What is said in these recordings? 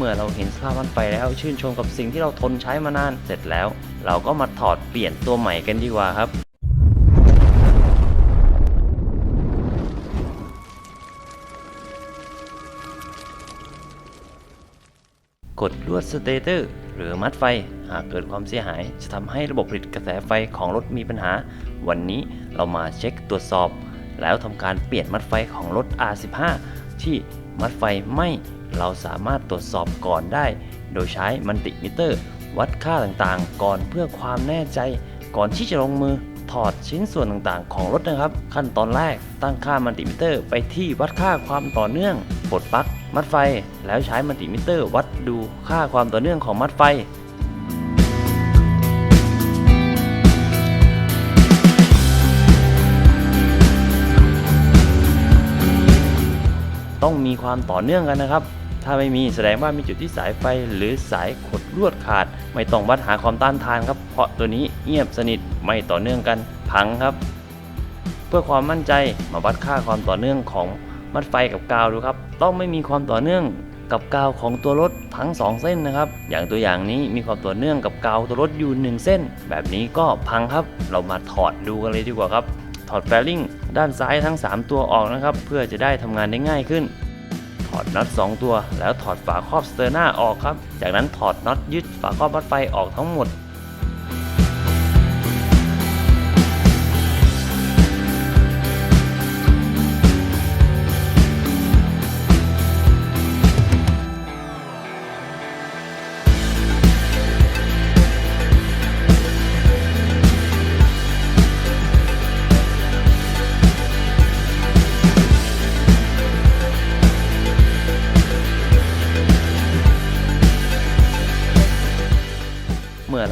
เมื่อเราเห็นสภาพมันไปแล้วชื่นชมกับสิ่งที่เราทนใช้มานาน เสร็จแล้ว เราก็มาถอดเปลี่ยนตัวใหม่กันดีกว่าครับกดลวดสเตเตอร์หรือมัดไฟ หากเกิดความเสียหาย จะทำให้ระบบผลิตกระแสไฟของรถมีปัญหา วันนี้เรามาเช็คตรวจสอบ แล้วทำการเปลี่ยนมัดไฟของรถ R15 ที่มัดไฟไม่ เราสามารถตรวจสอบก่อนได้ โดยใช้มัลติมิเตอร์ วัดค่าต่างๆ ก่อนเพื่อความแน่ใจ ก่อนที่จะลงมือถอดชิ้นส่วนต่างๆ ของรถนะครับ ขั้นตอนแรกตั้งค่ามัลติมิเตอร์ ไปที่วัดค่าความต่อเนื่องปลดปลั๊กมัดไฟ แล้วใช้มัลติมิเตอร์ วัดดูค่าความต่อเนื่องของมัดไฟต้องมีความต่อเนื่องกันนะครับ ถ้าไม่มีแสดงว่ามีจุดที่สายไฟหรือสายขดลวดขาด ไม่ต้องวัดหาความต้านทานครับ เพราะตัวนี้เงียบสนิทไม่ต่อเนื่องกันพังครับ เพื่อความมั่นใจมาวัดค่าความต่อเนื่องของมัดไฟกับกาวดูครับ ต้องไม่มีความต่อเนื่องกับกาวของตัวรถทั้ง 2 เส้นนะครับ อย่างตัวอย่างนี้มีความต่อเนื่องกับกาวตัวรถอยู่ 1 เส้น แบบนี้ก็พังครับ เรามาถอดดูกันเลยดีกว่าครับ ถอดแฟลิงด้านซ้ายทั้ง 3 ตัวออกนะครับ เพื่อจะได้ทำงานได้ง่ายขึ้น ถอดน็อต2 ตัว แล้วถอดฝาครอบสเตอร์หน้าออกครับ จากนั้นถอดน็อตยึดฝาครอบมัดไฟออกทั้งหมด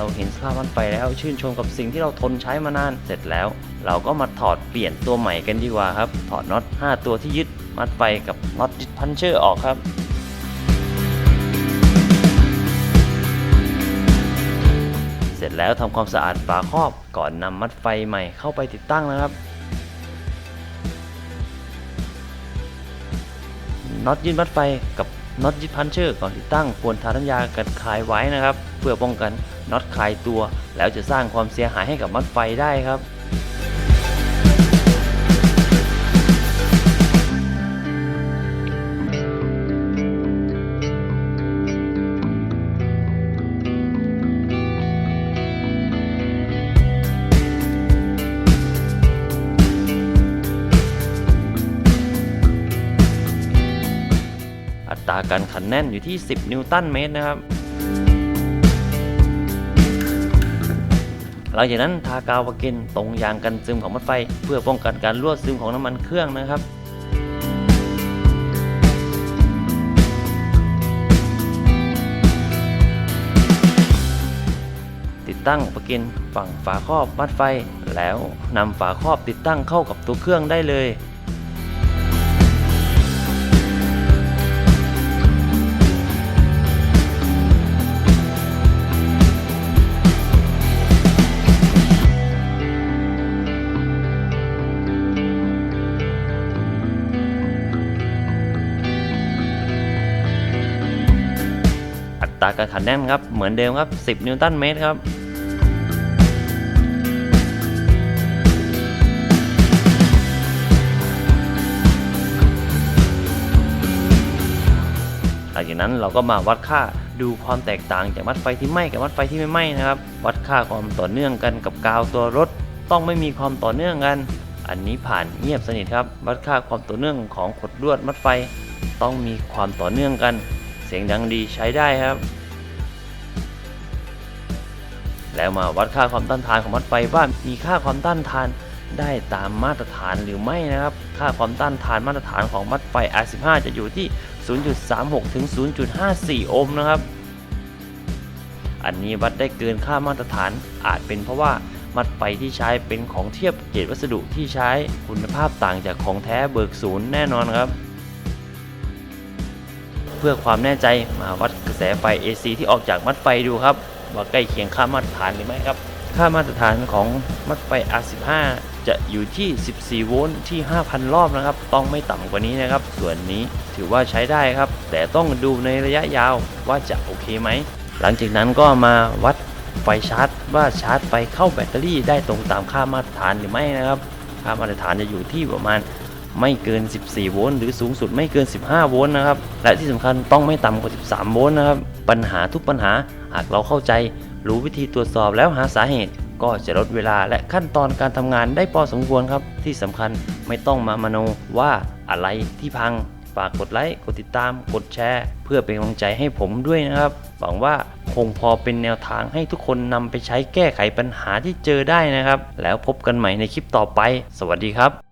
เมื่อเราเห็นสภาพมันไปแล้วชื่นชมกับสิ่งที่เราทนใช้มานานเสร็จแล้ว เราก็มาถอดเปลี่ยนตัวใหม่กันดีกว่าครับ ถอดน็อต 5 ตัวที่ยึดมัดไฟกับน็อตยึดพันเชอร์ออกครับเสร็จแล้วทำความสะอาดฝาครอบก่อนนำมัดไฟใหม่เข้าไปติดตั้งนะครับน็อตยึดมัดไฟกับน็อตยึดพันเชอร์ก่อนติดตั้งควรทาน้ำยากันคายไว้นะครับ เพื่อป้องกัน น็อตคลายตัว แล้วจะสร้างความเสียหายให้กับมัดไฟได้ครับอัตราการขันแน่นอยู่ที่ 10 นิวตันเมตรนะครับ หลังจากนั้นทากาวปะกินตรงยางกันซึมของมัดไฟ เพื่อป้องกันการรั่วซึมของน้ำมันเครื่องนะครับติดตั้งปะกินฝั่งฝาครอบมัดไฟ แล้วนำฝาครอบติดตั้งเข้ากับตัวเครื่องได้เลย ตราการขันแน่นครับ เหมือนเดิมครับ 10 นิวตันเมตรครับหลังจากนั้นเราก็มาวัดค่าดูความแตกต่างจากมัดไฟที่ไหม้กับมัดไฟที่ไม่ไหม้นะครับ วัดค่าความต่อเนื่องกันกับกาวตัวรถ ต้องไม่มีความต่อเนื่องกัน อันนี้ผ่านเงียบสนิทครับ วัดค่าความต่อเนื่องของขดลวดมัดไฟ ต้องมีความต่อเนื่องกัน เสียงดังดีใช้ได้ครับ แล้วมาวัดค่าความต้านทานของมัดไฟว่ามีค่าความต้านทานได้ตามมาตรฐานหรือไม่นะครับ ค่าความต้านทานมาตรฐานของมัดไฟ R15 จะอยู่ที่ 0.36 ถึง 0.54 โอห์มนะครับ อันนี้วัดได้เกินค่ามาตรฐานอาจเป็นเพราะว่ามัดไฟที่ใช้เป็นของเทียบเกรดวัสดุที่ใช้คุณภาพต่างจากของแท้เบิกศูนย์แน่นอนครับ เพื่อความแน่ใจมาวัดกระแสไฟ AC ที่ออกจากมัดไฟดูครับ ว่าใกล้เคียงค่ามาตรฐานหรือไม่ครับ ค่ามาตรฐานของมัดไฟ R15 จะอยู่ที่ 14 โวลต์ที่ 5,000 รอบนะครับ ต้องไม่ต่ำกว่านี้นะครับ ส่วนนี้ถือว่าใช้ได้ครับ แต่ต้องดูในระยะยาวว่าจะโอเคไหม หลังจากนั้นก็มาวัดไฟชาร์จ ว่าชาร์จไฟเข้าแบตเตอรี่ได้ตรงตามค่ามาตรฐานหรือไม่นะครับ ค่ามาตรฐานจะอยู่ที่ประมาณ ไม่เกิน 14 โวลต์หรือสูงสุดไม่เกิน 15 โวลต์นะครับ และที่สำคัญต้องไม่ต่ำกว่า 13 โวลต์นะครับ ปัญหาทุกปัญหาหากเราเข้าใจ รู้วิธีตรวจสอบแล้วหาสาเหตุ ก็จะลดเวลาและขั้นตอนการทำงานได้พอสมควรครับ ที่สำคัญไม่ต้องมามโนว่าอะไรที่พังฝากกดไลค์ กดติดตาม กดแชร์ เพื่อเป็นกำลังใจให้ผมด้วยนะครับ หวังว่าคงพอเป็นแนวทางให้ทุกคนนำไปใช้แก้ไขปัญหาที่เจอได้นะครับ แล้วพบกันใหม่ในคลิปต่อไป สวัสดีครับ